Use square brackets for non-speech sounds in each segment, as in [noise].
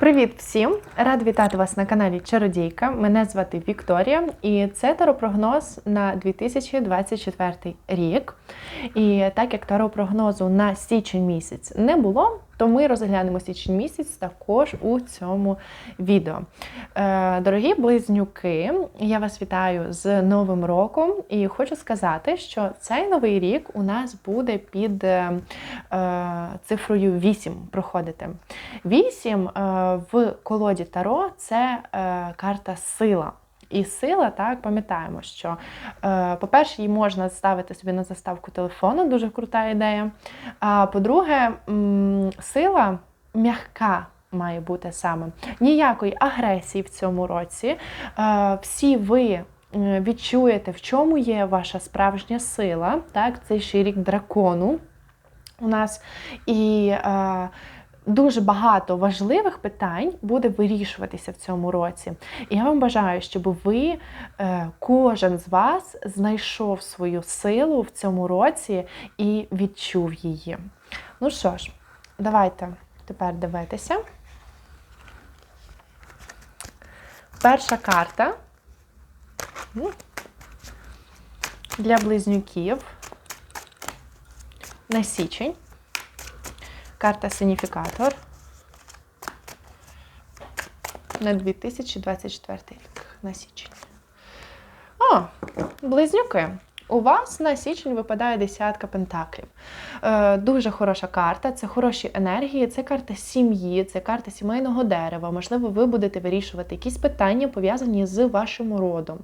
Привіт всім! Рад вітати вас на каналі Чародійка. Мене звати Вікторія, і це таропрогноз на 2024 рік. І так як таропрогнозу на січень місяць не було, то ми розглянемо січень місяць також у цьому відео. Е, Дорогі близнюки, я вас вітаю з Новим роком і хочу сказати, що цей новий рік у нас буде під е, е, цифрою 8 проходити. 8 е, в колоді Таро це карта сила. І сила, так, пам'ятаємо, що, е, по-перше, її можна ставити собі на заставку телефону, дуже крута ідея. А по-друге, сила м'яка має бути саме. Ніякої агресії в цьому році. Е, всі ви е, відчуєте, в чому є ваша справжня сила. Так, це ще рік дракону у нас. І дуже багато важливих питань буде вирішуватися в цьому році. І я вам бажаю, щоб ви, е, кожен з вас, знайшов свою силу в цьому році і відчув її. Ну що ж, давайте тепер дивитися. Перша карта для близнюків на січень. Карта Синіфікатор на 2024 рік на січень. О, близнюки. У вас на січень випадає десятка пентаклів. Е, дуже хороша карта, це хороші енергії, це карта сім'ї, це карта сімейного дерева. Можливо, ви будете вирішувати якісь питання, пов'язані з вашим родом,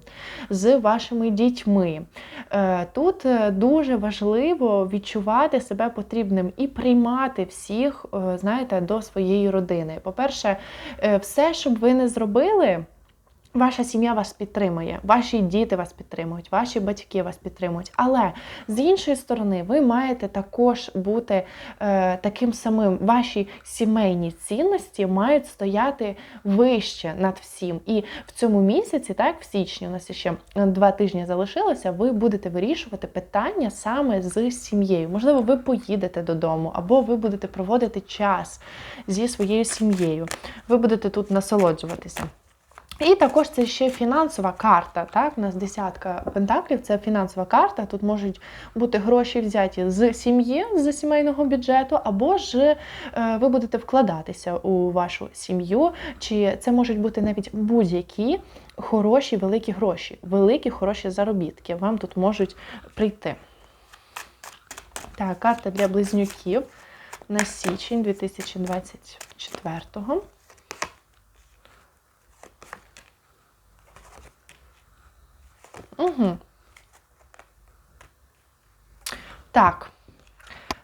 з вашими дітьми. Е, тут е, дуже важливо відчувати себе потрібним і приймати всіх, знаєте, до своєї родини. По-перше, все, щоб ви не зробили. Ваша сім'я вас підтримує, ваші діти вас підтримують, ваші батьки вас підтримують. Але з іншої сторони, ви маєте також бути е, таким самим. Ваші сімейні цінності мають стояти вище над всім. І в цьому місяці, так, в січні, у нас ще два тижні залишилося, ви будете вирішувати питання саме з сім'єю. Можливо, ви поїдете додому, або ви будете проводити час зі своєю сім'єю. Ви будете тут насолоджуватися. І також це ще фінансова карта. Так, у нас десятка пентаклів це фінансова карта. Тут можуть бути гроші взяті з сім'ї, з сімейного бюджету, або ж е, ви будете вкладатися у вашу сім'ю. Чи це можуть бути навіть будь-які хороші великі гроші, великі хороші заробітки. Вам тут можуть прийти. Так, карта для близнюків на січень 2024-го. Угу. Так.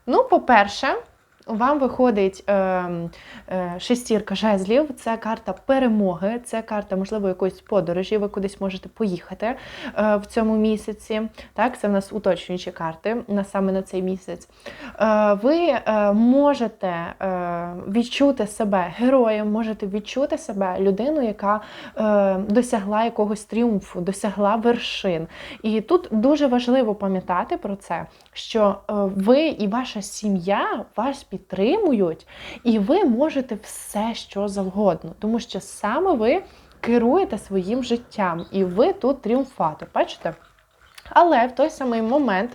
Ну, по-перше, вам виходить е, е, шестірка жезлів, це карта перемоги, це карта, можливо, якоїсь подорожі, ви кудись можете поїхати е, в цьому місяці. Так, Це в нас уточнюючі карти на саме на цей місяць. Е, ви е, можете е, відчути себе героєм, можете відчути себе людиною, яка е, досягла якогось тріумфу, досягла вершин. І тут дуже важливо пам'ятати про це, що е, ви і ваша сім'я вас підтримують, і ви можете все, що завгодно, тому що саме ви керуєте своїм життям, і ви тут тріумфатор. Бачите? Але в той самий момент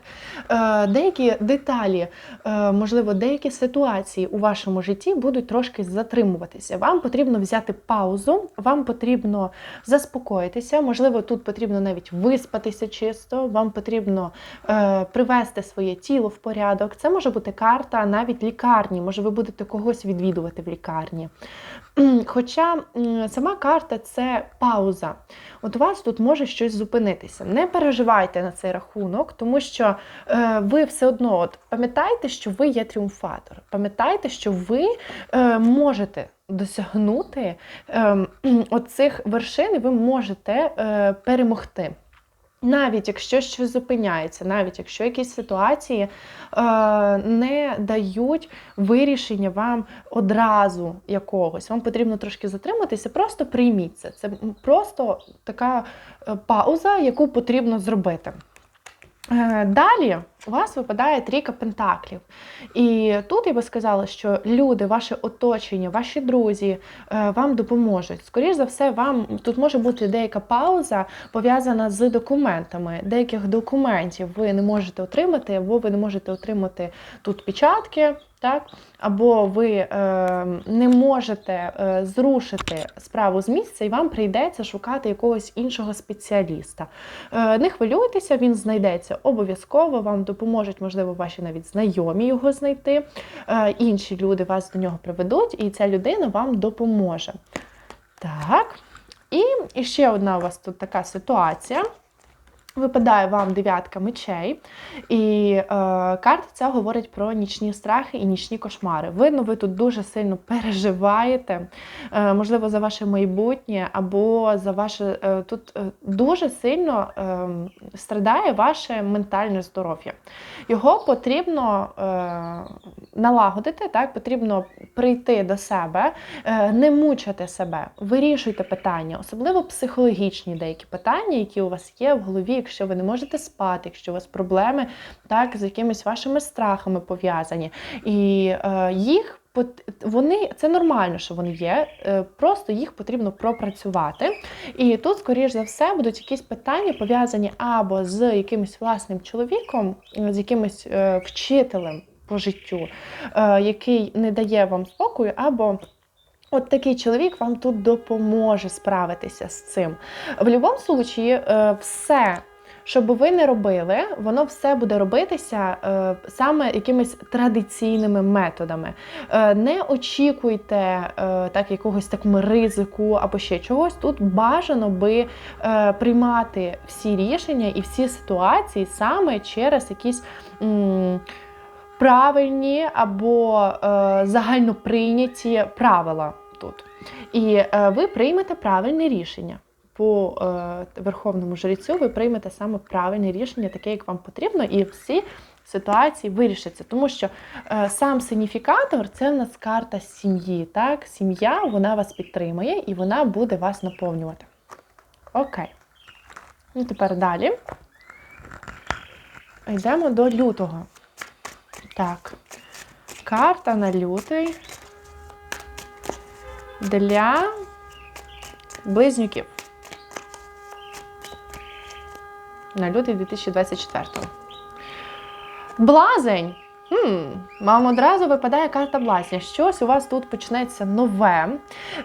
е, деякі деталі, е, можливо, деякі ситуації у вашому житті будуть трошки затримуватися. Вам потрібно взяти паузу, вам потрібно заспокоїтися, можливо, тут потрібно навіть виспатися чисто, вам потрібно е, привести своє тіло в порядок. Це може бути карта навіть лікарні, може ви будете когось відвідувати в лікарні. Хоча сама карта це пауза. От у вас тут може щось зупинитися. Не переживайте на цей рахунок, тому що е, ви все одно от, пам'ятайте, що ви є тріумфатор. Пам'ятайте, що ви е, можете досягнути [clears throat] е, оцих вершин, і ви можете е, перемогти. Навіть якщо щось зупиняється, навіть якщо якісь ситуації е, не дають вирішення вам одразу якогось, вам потрібно трошки затриматися, просто прийміть це. Це просто така е, пауза, яку потрібно зробити. Е, далі у вас випадає трійка пентаклів. І тут я би сказала, що люди, ваше оточення, ваші друзі е, вам допоможуть. Скоріше за все, вам тут може бути деяка пауза пов'язана з документами. Деяких документів ви не можете отримати, або ви не можете отримати тут печатки. Так, або ви е, не можете е, зрушити справу з місця, і вам прийдеться шукати якогось іншого спеціаліста. Е, не хвилюйтеся, він знайдеться обов'язково. Вам допоможуть, можливо, ваші навіть знайомі його знайти. Е, інші люди вас до нього приведуть, і ця людина вам допоможе. Так. І, і ще одна у вас тут така ситуація. Випадає вам дев'ятка мечей, і е, карта ця говорить про нічні страхи і нічні кошмари. Видно, ви тут дуже сильно переживаєте, е, можливо, за ваше майбутнє, або за ваше е, тут е, дуже сильно е, страдає ваше ментальне здоров'я. Його потрібно е, налагодити, так, потрібно прийти до себе, е, не мучити себе, вирішуйте питання, особливо психологічні деякі питання, які у вас є в голові якщо ви не можете спати, якщо у вас проблеми так, з якимись вашими страхами пов'язані. І е, їх вони це нормально, що вони є, е, просто їх потрібно пропрацювати. І тут, скоріш за все, будуть якісь питання пов'язані або з якимось власним чоловіком, з якимось е, вчителем по життю, е, який не дає вам спокою, або От такий чоловік вам тут допоможе справитися з цим. В будь-якому випадку, все що би ви не робили, воно все буде робитися е, саме якимись традиційними методами. Е, не очікуйте е, так якогось такому ризику або ще чогось. Тут бажано би е, приймати всі рішення і всі ситуації саме через якісь. М Правильні або е, загально прийняті правила тут. І е, ви приймете правильне рішення по е, верховному жрецю ви приймете саме правильне рішення, таке, як вам потрібно, і всі ситуації вирішаться. Тому що е, сам сигніфікатор це в нас карта сім'ї. Так? Сім'я вона вас підтримує і вона буде вас наповнювати. Окей. Ну, тепер далі. Йдемо до лютого. Так. Карта на лютий для близнюків. На лютий 2024. Блазень! Хм, Вам одразу випадає карта блазня. Щось у вас тут почнеться нове,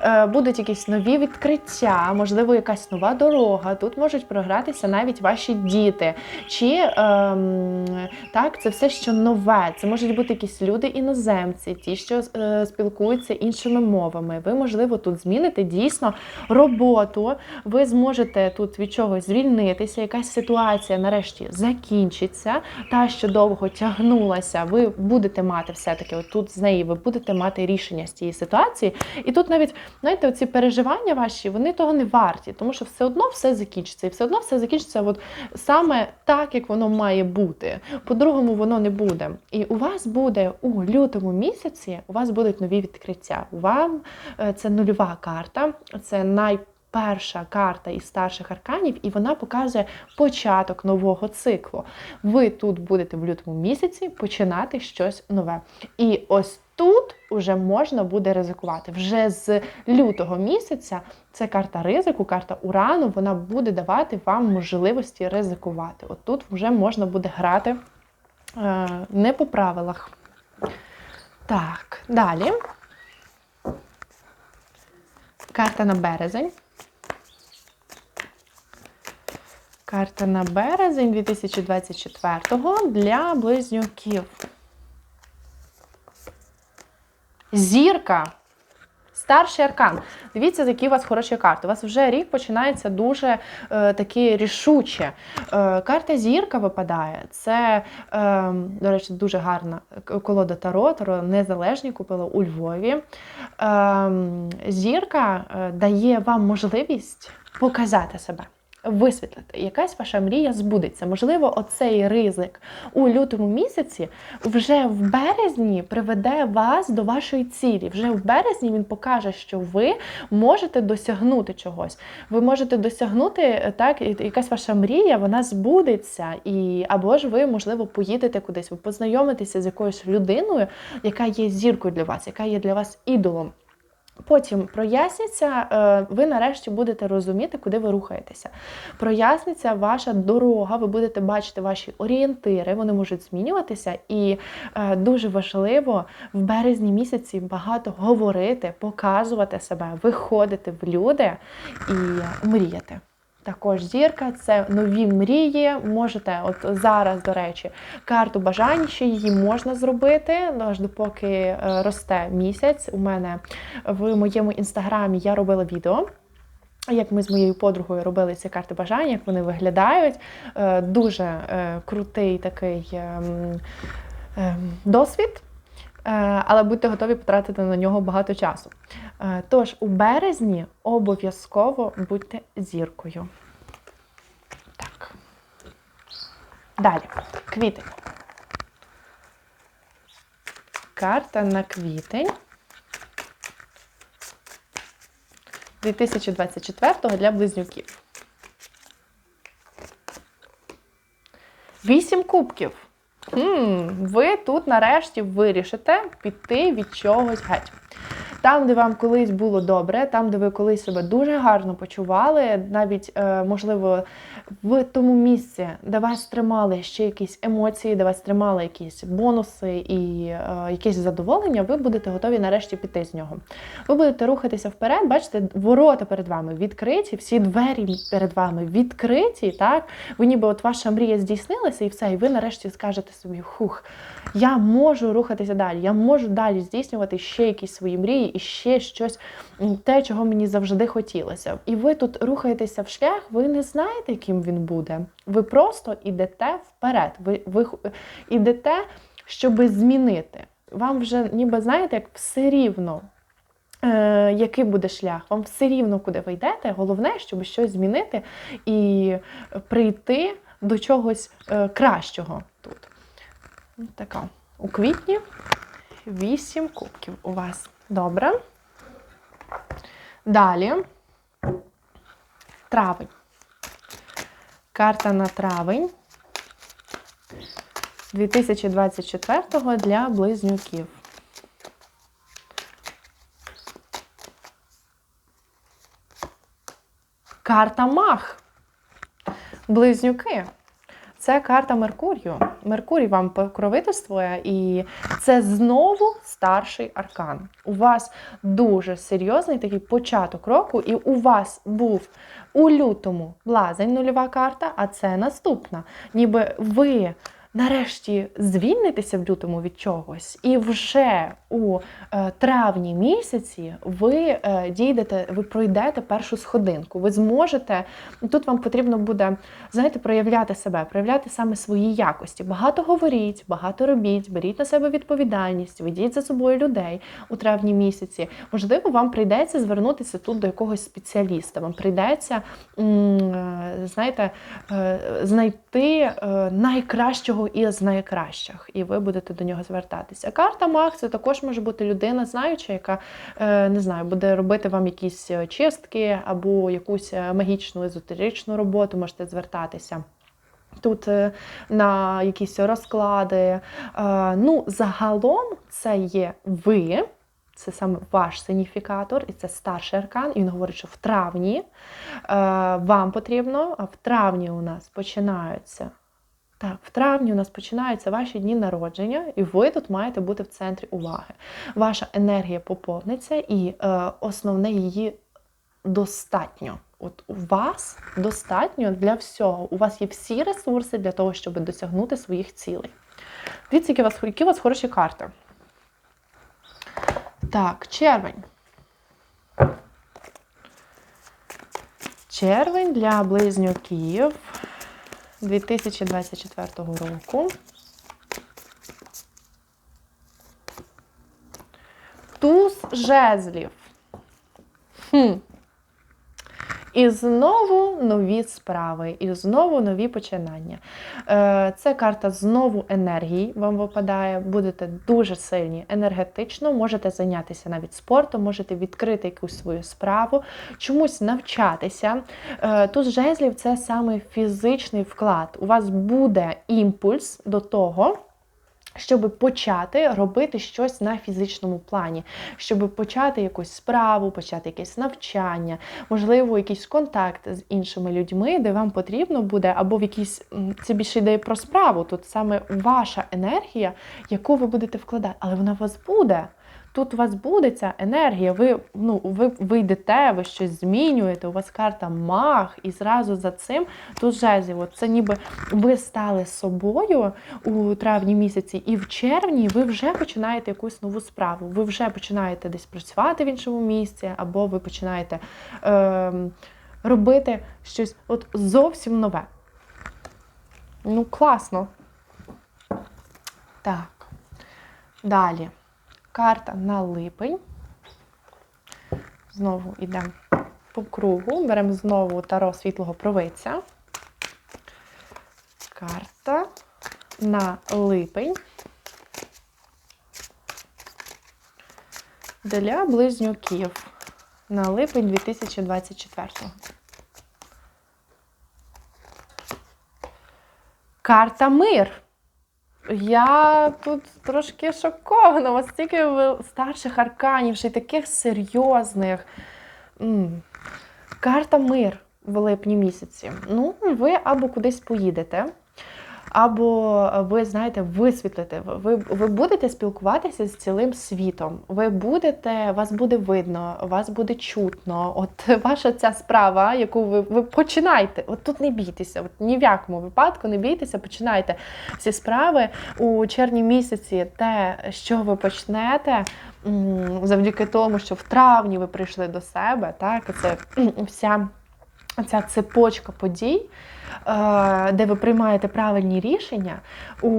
е, будуть якісь нові відкриття, можливо, якась нова дорога. Тут можуть програтися навіть ваші діти. Чи е, так, це все, що нове. Це можуть бути якісь люди іноземці, ті, що е, спілкуються іншими мовами. Ви, можливо, тут зміните дійсно роботу. Ви зможете тут від чогось звільнитися. Якась ситуація нарешті закінчиться, та що довго тягнулася ви будете мати все-таки, тут з неї ви будете мати рішення з цієї ситуації. І тут навіть, знаєте, оці переживання ваші, вони того не варті, тому що все одно все закінчиться. І все одно все закінчиться от саме так, як воно має бути. По-другому, воно не буде. І у вас буде у лютому місяці, у вас будуть нові відкриття. Вам е, це нульова карта, це най перша карта із старших арканів, і вона показує початок нового циклу. Ви тут будете в лютому місяці починати щось нове. І ось тут вже можна буде ризикувати. Вже з лютого місяця це карта ризику, карта урану, вона буде давати вам можливості ризикувати. От тут вже можна буде грати е, не по правилах. Так, далі. Карта на березень. Карта на березень 2024-го для близнюків. Зірка. Старший аркан. Дивіться, які у вас хороші карти. У вас вже рік починається дуже е, таки рішуче. Е, карта зірка випадає. Це, е, до речі, дуже гарна колода Таро, Таро незалежні купила у Львові. Е, зірка е, дає вам можливість показати себе висвітлити. Якась ваша мрія збудеться. Можливо, оцей ризик у лютому місяці вже в березні приведе вас до вашої цілі. Вже в березні він покаже, що ви можете досягнути чогось. Ви можете досягнути е, так, якась ваша мрія, вона збудеться, і або ж ви, можливо, поїдете кудись, ви познайомитеся з якоюсь людиною, яка є зіркою для вас, яка є для вас ідолом. Потім проясніться, е, ви нарешті будете розуміти, куди ви рухаєтеся. Проясниться ваша дорога, ви будете бачити ваші орієнтири, вони можуть змінюватися. І е, дуже важливо в березні місяці багато говорити, показувати себе, виходити в люди і мріяти. Також зірка це нові мрії. Можете, от зараз, до речі, карту бажань, ще її можна зробити, аж допоки е, росте місяць. У мене в моєму інстаграмі я робила відео. Як ми з моєю подругою робили ці карти бажань, як вони виглядають. Е, дуже е, крутий такий ем, ем, досвід. Але будьте готові потратити на нього багато часу. Тож, у березні обов'язково будьте зіркою. Так. Далі. Квітень. Карта на квітень. 2024 для близнюків. Вісім кубків. Хм, Ви тут нарешті вирішите піти від чогось геть. Там, де вам колись було добре, там, де ви колись себе дуже гарно почували, навіть, е, можливо, в тому місці, де вас тримали ще якісь емоції, де вас тримали якісь бонуси і е, якесь задоволення, ви будете готові нарешті піти з нього. Ви будете рухатися вперед, бачите, ворота перед вами відкриті, всі двері перед вами відкриті. так? Ви ніби от ваша мрія здійснилася і все, і ви нарешті скажете собі, хух, я можу рухатися далі, я можу далі здійснювати ще якісь свої мрії і ще щось, те, чого мені завжди хотілося. І ви тут рухаєтеся в шлях, ви не знаєте, яким він буде. Ви просто йдете вперед. Ви, ви йдете, щоб змінити. Вам вже, ніби знаєте, як все рівно. Е, який буде шлях? Вам все рівно, куди ви йдете. Головне, щоб щось змінити і прийти до чогось е, кращого тут. Така. У квітні вісім кубків у вас. Добре. Далі травень. Карта на травень 2024 для близнюків. Карта Мах. Близнюки. Це карта Меркурію. Меркурій вам покровительствує, і це знову старший аркан. У вас дуже серйозний такий початок року, і у вас був у лютому блазень нульова карта, а це наступна. Ніби ви нарешті звільнитися в лютому від чогось, і вже у е, травні місяці ви е, дійдете, ви пройдете першу сходинку. Ви зможете, тут вам потрібно буде, знаєте, проявляти себе, проявляти саме свої якості. Багато говоріть, багато робіть, беріть на себе відповідальність, ведіть за собою людей у травні місяці. Можливо, вам прийдеться звернутися тут до якогось спеціаліста. Вам прийдеться, е, знаєте, знайти найкращого одного із найкращих, і ви будете до нього звертатися. Карта Мах це також може бути людина, знаюча, яка е, не знаю, буде робити вам якісь е, чистки або якусь е, магічну езотеричну роботу, можете звертатися. Тут на якісь розклади. Ну, загалом це є ви. Це саме ваш сигніфікатор, і це старший аркан. І він говорить, що в травні вам потрібно, а в травні у нас починаються так, в травні у нас починаються ваші дні народження, і ви тут маєте бути в центрі уваги. Ваша енергія поповниться, і е, основне її достатньо. От у вас достатньо для всього. У вас є всі ресурси для того, щоб досягнути своїх цілей. Дивіться, які у вас, які у вас хороші карти. Так, червень. Червень для близнюків. 2024 року. Туз жезлів. Хм. І знову нові справи, і знову нові починання. Е, Це карта знову енергії вам випадає. Будете дуже сильні енергетично, можете зайнятися навіть спортом, можете відкрити якусь свою справу, чомусь навчатися. Е, Туз жезлів це саме фізичний вклад. У вас буде імпульс до того. Щоб почати робити щось на фізичному плані, щоб почати якусь справу, почати якесь навчання, можливо, якийсь контакт з іншими людьми, де вам потрібно буде, або в якійсь це більше йде про справу. Тут саме ваша енергія, яку ви будете вкладати, але вона у вас буде. Тут у вас буде ця енергія, ви ну, ви, ви ви щось змінюєте, у вас карта маг, і зразу за цим тут жезлів. От Це ніби ви стали собою у травні місяці, і в червні ви вже починаєте якусь нову справу. Ви вже починаєте десь працювати в іншому місці, або ви починаєте е, робити щось от зовсім нове. Ну, класно. Так. Далі. Карта на липень. Знову йдемо по кругу. Беремо знову таро світлого провидця. Карта на липень. Для близнюків на липень 2024. Карта мир. Я тут трошки шокована. У вас стільки старших арканів, ще й таких серйозних. Карта мир в липні місяці. Ну, ви або кудись поїдете, або ви знаєте, висвітлите. Ви, ви будете спілкуватися з цілим світом. Ви будете, вас буде видно, вас буде чутно. От [laughs] ваша ця справа, яку ви, ви починаєте. От тут не бійтеся, от ні в якому випадку не бійтеся, починайте всі справи у червні місяці. Те, що ви почнете. Завдяки тому, що в травні ви прийшли до себе, так, це [clears throat] вся ця цепочка подій, е, де ви приймаєте правильні рішення, у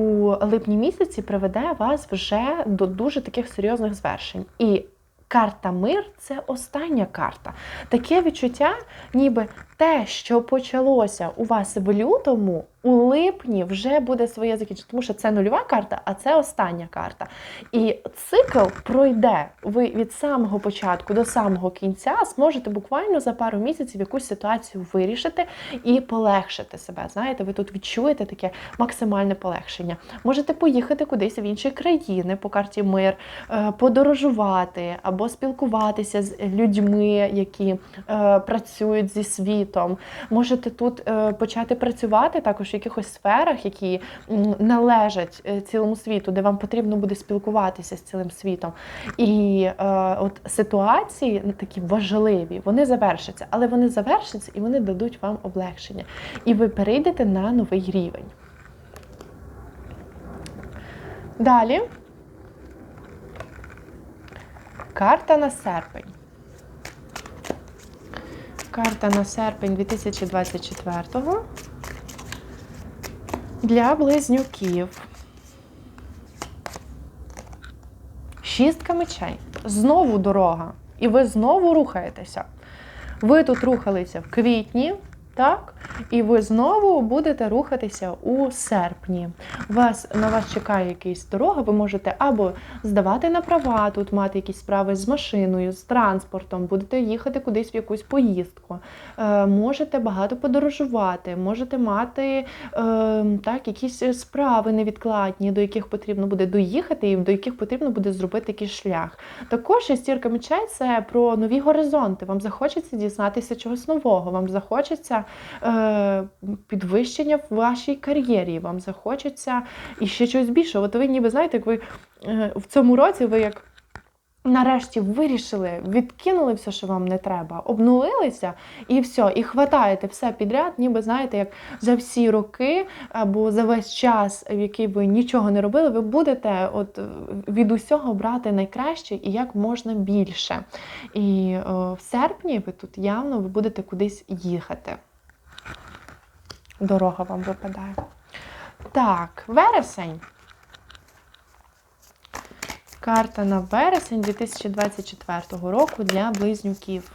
липні місяці приведе вас вже до дуже таких серйозних звершень. І карта мир це остання карта. Таке відчуття, ніби те, що почалося у вас в лютому, у липні вже буде своє закінчення. Тому що це нульова карта, а це остання карта. І цикл пройде. Ви від самого початку до самого кінця зможете буквально за пару місяців якусь ситуацію вирішити і полегшити себе. Знаєте, ви тут відчуєте таке максимальне полегшення. Можете поїхати кудись в інші країни по карті мир, е, подорожувати або спілкуватися з людьми, які е, працюють зі світом. Можете тут е, почати працювати також в якихось сферах, які належать е, цілому світу, де вам потрібно буде спілкуватися з цілим світом. І е, от ситуації такі важливі, вони завершаться, але вони завершаться і вони дадуть вам облегшення. І ви перейдете на новий рівень. Далі. Карта на серпень. Карта на серпень 2024 для близнюків. Шістка мечей. Знову дорога. І ви знову рухаєтеся. Ви тут рухалися в квітні, так? І ви знову будете рухатися у серпні. Вас, на вас чекає якась дорога, ви можете або здавати на права, тут мати якісь справи з машиною, з транспортом, будете їхати кудись в якусь поїздку. Е, можете багато подорожувати, можете мати е, так, якісь справи невідкладні, до яких потрібно буде доїхати, і до яких потрібно буде зробити якийсь шлях. Також шестірка мечей це про нові горизонти. Вам захочеться дізнатися чогось нового, вам захочеться е, підвищення в вашій кар'єрі, вам захочеться і ще щось більше. От ви ніби знаєте, як ви е, в цьому році ви як. Нарешті вирішили, відкинули все, що вам не треба, обнулилися і все, і хватаєте все підряд, ніби знаєте, як за всі роки або за весь час, в який ви нічого не робили, ви будете от від усього брати найкраще і як можна більше. І о, в серпні ви тут явно ви будете кудись їхати. Дорога вам випадає. Так, вересень. Карта на вересень 2024 року для близнюків.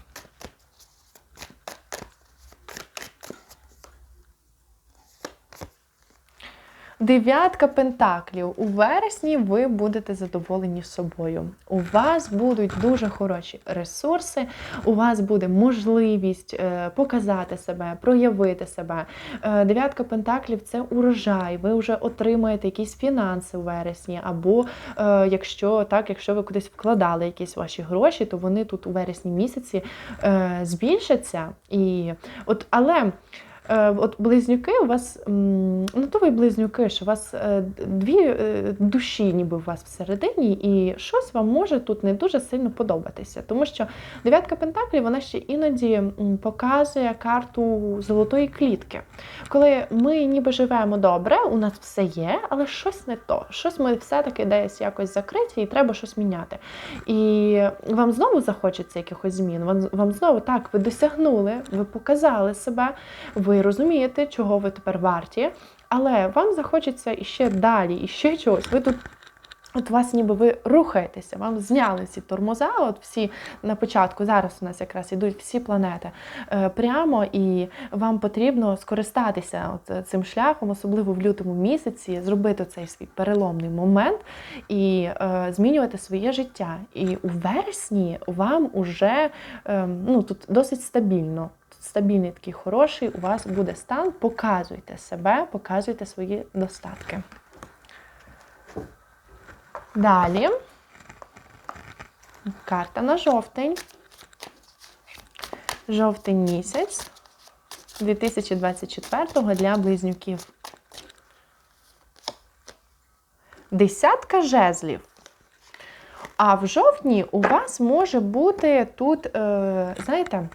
Дев'ятка пентаклів. У вересні ви будете задоволені собою. У вас будуть дуже хороші ресурси, у вас буде можливість е, показати себе, проявити себе. Е, Дев'ятка пентаклів це урожай. Ви вже отримаєте якісь фінанси у вересні, або е, якщо так, якщо ви кудись вкладали якісь ваші гроші, то вони тут у вересні місяці збільшаться. І от, але. Е, От близнюки у вас, ну то ви близнюки, що у вас е, дві е, душі ніби у вас всередині, і щось вам може тут не дуже сильно подобатися. Тому що дев'ятка пентаклів вона ще іноді показує карту золотої клітки. Коли ми ніби живемо добре, у нас все є, але щось не то. Щось ми все-таки десь якось закриті, і треба щось міняти. І вам знову захочеться якихось змін. Вам, вам знову так, ви досягнули, ви показали себе, ви розумієте, чого ви тепер варті, але вам захочеться іще далі, іще чогось. Ви тут. От вас ніби ви рухаєтеся, вам зняли ці тормоза, от всі на початку, зараз у нас якраз ідуть всі планети е, прямо, і вам потрібно скористатися от цим шляхом, особливо в лютому місяці, зробити цей свій переломний момент і е, змінювати своє життя. І у вересні вам уже е, ну, тут досить стабільно. Стабільний такий хороший у вас буде стан. Показуйте себе, показуйте свої достатки. Далі карта на жовтень. Жовтень місяць 2024 для близнюків. Десятка жезлів. А в жовтні у вас може бути тут, е, знаєте,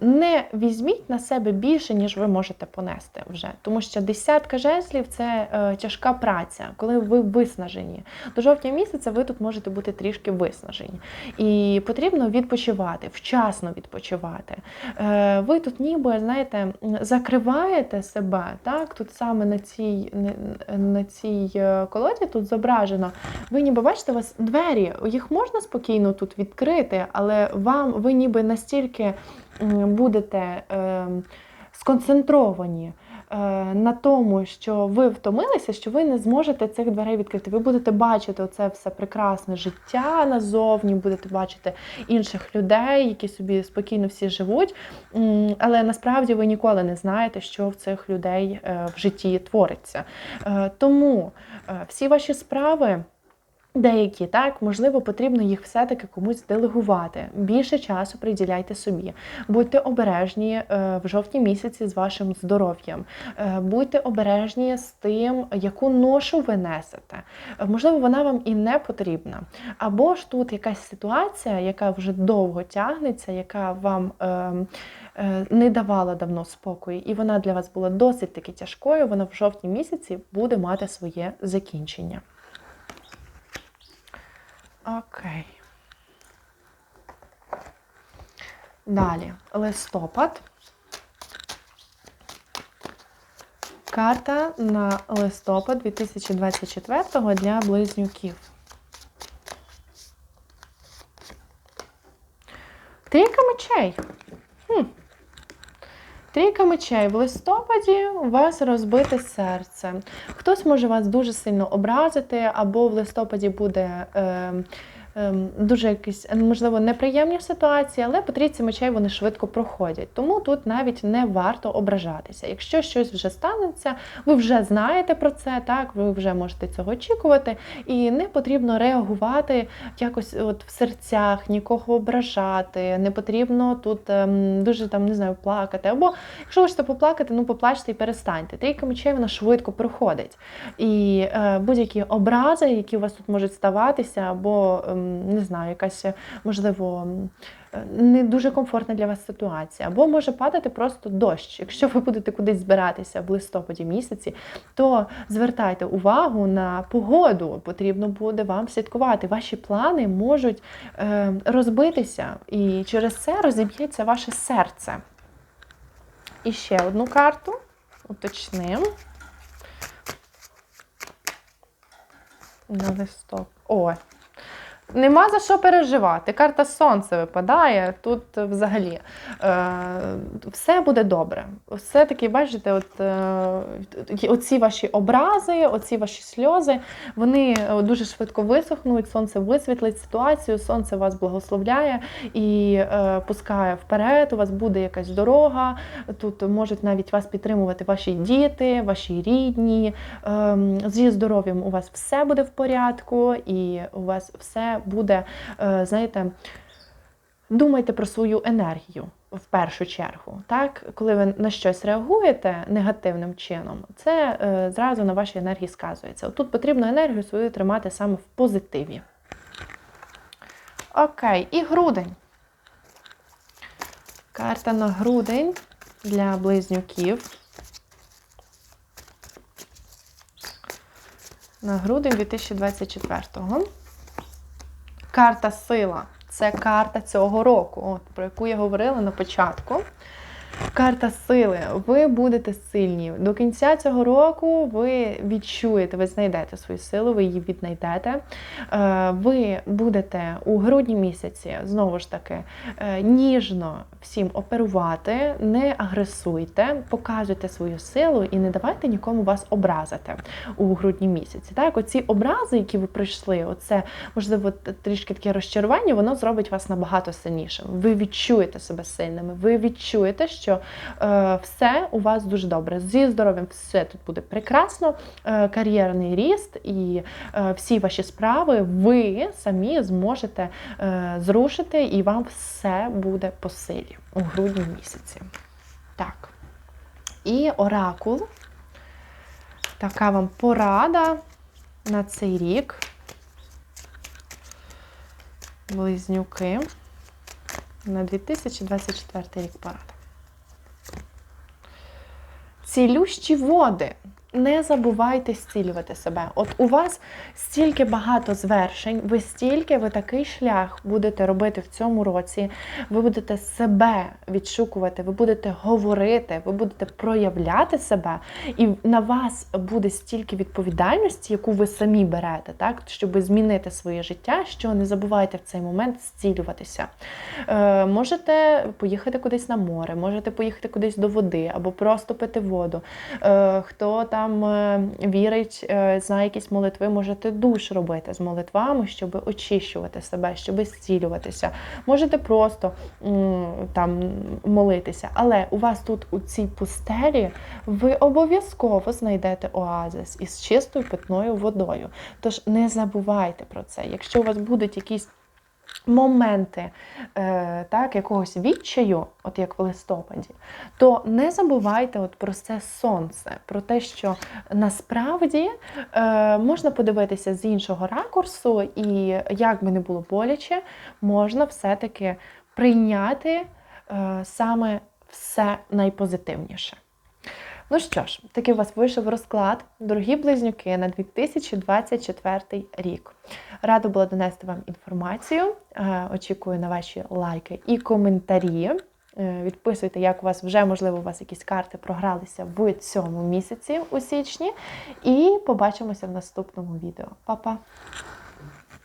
не візьміть на себе більше, ніж ви можете понести вже. Тому що десятка жезлів це е, тяжка праця, коли ви виснажені. До жовтня місяця ви тут можете бути трішки виснажені. І потрібно відпочивати, вчасно відпочивати. Е, ви тут ніби, знаєте, закриваєте себе. так? Тут саме на цій, на- цій е, колоді тут зображено. Ви ніби бачите, у вас двері, їх можна спокійно тут відкрити, але вам ви ніби настільки будете е, сконцентровані е, на тому, що ви втомилися, що ви не зможете цих дверей відкрити. Ви будете бачити оце все прекрасне життя назовні, будете бачити інших людей, які собі спокійно всі живуть. Але насправді ви ніколи не знаєте, що в цих людей е, в житті твориться. Е, Тому е, всі ваші справи. Деякі так, можливо, потрібно їх все-таки комусь делегувати. Більше часу приділяйте собі. Будьте обережні е, в жовтні місяці з вашим здоров'ям. Е, Будьте обережні з тим, яку ношу ви несете. Е, Можливо, вона вам і не потрібна. Або ж тут якась ситуація, яка вже довго тягнеться, яка вам не давала давно спокою, і вона для вас була досить таки тяжкою. Вона в жовтні місяці буде мати своє закінчення. Окей. Далі листопад. Карта на листопад 2024 для близнюків. Трійка мечей. Трійка мечей в листопаді у вас розбите серце. Хтось може вас дуже сильно образити, або в листопаді буде е, дуже якісь, можливо, неприємні ситуації, але по трійці мечей вони швидко проходять. Тому тут навіть не варто ображатися. Якщо щось вже станеться, ви вже знаєте про це, так, ви вже можете цього очікувати, і не потрібно реагувати якось от в серцях, нікого ображати, не потрібно тут ем, дуже там не знаю, плакати. Або якщо хочете поплакати, ну поплачте і перестаньте. Трійка мечей вона швидко проходить. І е, будь-які образи, які у вас тут можуть ставатися, або ем, не знаю, якась можливо. Не дуже комфортна для вас ситуація, або може падати просто дощ. Якщо ви будете кудись збиратися в листопаді місяці, то звертайте увагу на погоду. Потрібно буде вам слідкувати. Ваші плани можуть е, розбитися, і через це розіб'ється ваше серце. І ще одну карту. Уточним. На листок. О, Нема за що переживати. Карта сонце випадає. Тут е, взагалі е, все буде добре. Все-таки, бачите, от, е, оці ваші образи, оці ваші сльози, вони е, дуже швидко висохнуть, сонце висвітлить ситуацію, сонце вас благословляє і е, пускає вперед. У вас буде якась дорога. Тут можуть навіть вас підтримувати ваші діти, ваші рідні. Ем, Зі здоров'ям у вас все буде в порядку, і у вас все буде, е, знаєте, думайте про свою енергію в першу чергу. Так? Коли ви на щось реагуєте негативним чином, це е, зразу на вашій енергії сказується. От Тут потрібно енергію свою тримати саме в позитиві. Окей, і грудень. Карта на грудень для близнюків. На грудень 2024-го. Карта сила. Це карта цього року, от, про яку я говорила на початку. Карта сили. Ви будете сильні. До кінця цього року ви відчуєте, ви знайдете свою силу, ви її віднайдете. Е, Ви будете у грудні місяці, знову ж таки, е, ніжно всім оперувати, не агресуйте, показуйте свою силу і не давайте нікому вас образити у грудні місяці. Так, оці образи, які ви пройшли, оце можливо трішки таке розчарування, воно зробить вас набагато сильнішим. Ви відчуєте себе сильними, ви відчуєте, що е, все у вас дуже добре. Зі здоров'ям все тут буде прекрасно, е, кар'єрний ріст і е, всі ваші справи ви самі зможете е, зрушити, і вам все буде по силі у грудні місяці. Так. І оракул. Така вам порада на цей рік. Близнюки. На 2024 рік порада. Цілющі води. Не забувайте зцілювати себе. От у вас стільки багато звершень, ви стільки, ви такий шлях будете робити в цьому році. Ви будете себе відшукувати, ви будете говорити, ви будете проявляти себе, і на вас буде стільки відповідальності, яку ви самі берете, так щоб змінити своє життя. Що не забувайте в цей момент зцілюватися. Е, можете поїхати кудись на море, можете поїхати кудись до води або просто пити воду. Е, хто там е, вірить, е, знає якісь молитви, можете душ робити з молитвами, щоб очищувати себе, щоб зцілюватися. Можете просто там молитися, але у вас тут у цій пустелі ви обов'язково знайдете оазис із чистою питною водою. Тож не забувайте про це. Якщо у вас будуть якісь моменти е, так, якогось відчаю, от як в листопаді, то не забувайте от про це сонце, про те, що насправді е, можна подивитися з іншого ракурсу, і як би не було боляче, можна все-таки прийняти е, саме все найпозитивніше. Ну що ж, такий у вас вийшов розклад, дорогі близнюки, на 2024 рік. Рада була донести вам інформацію. Е, Очікую на ваші лайки і коментарі. Е, Відписуйте, як у вас вже, можливо, у вас якісь карти програлися в цьому місяці у січні. І побачимося в наступному відео. Па-па!